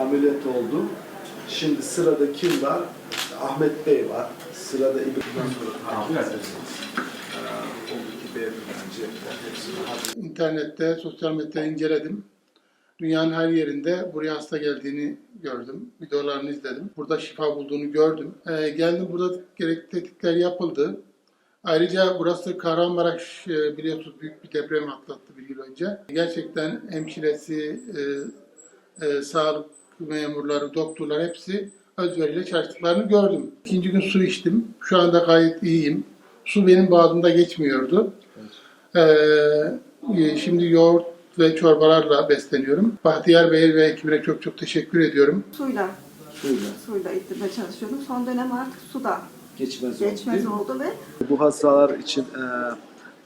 Ameliyat oldu. Şimdi sırada kim var? Ahmet Bey var. Sırada hepsini İnternette, sosyal medyada inceledim. Dünyanın her yerinde buraya hasta geldiğini gördüm. Videolarını izledim. Burada şifa bulduğunu gördüm. Ee, geldim burada gerekli tetkikler yapıldı. Ayrıca burası Kahramanmaraş e, biliyorsunuz büyük bir deprem atlattı bir yıl önce. Gerçekten hemşiresi, e, e, sağlık memurları, doktorlar hepsi özveriyle çalıştıklarını gördüm. İkinci gün su içtim. Şu anda gayet iyiyim. Su benim boğazımda geçmiyordu. Ee, şimdi yoğurt ve çorbalarla besleniyorum. Bahtiyar Bey ve ekibine çok çok teşekkür ediyorum. Suyla, suyla suyla ittirmeye çalışıyordum. Son dönem artık suda geçmez, geçmez oldu. oldu ve Bu hastalar için e,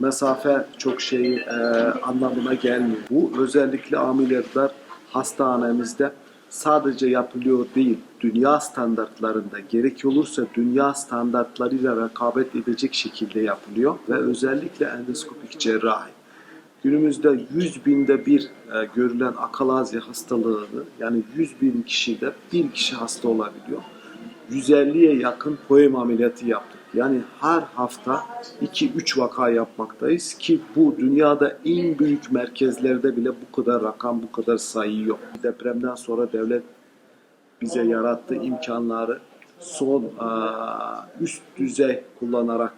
mesafe çok şey e, anlamına gelmiyor. Bu özellikle ameliyatlar hastanemizde sadece yapılıyor değil, dünya standartlarında gerek olursa dünya standartlarıyla rekabet edecek şekilde yapılıyor ve özellikle endoskopik cerrahi. Günümüzde 100 binde bir e, görülen akalazya hastalığını yani 100 bin kişide bir kişi hasta olabiliyor. 150'ye yakın poem ameliyatı yaptık. Yani her hafta 2-3 vaka yapmaktayız ki bu dünyada en büyük merkezlerde bile bu kadar rakam, bu kadar sayı yok. Depremden sonra devlet bize yarattığı imkanları son üst düzey kullanarak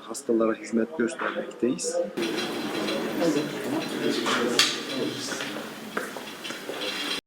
hastalara hizmet göstermekteyiz.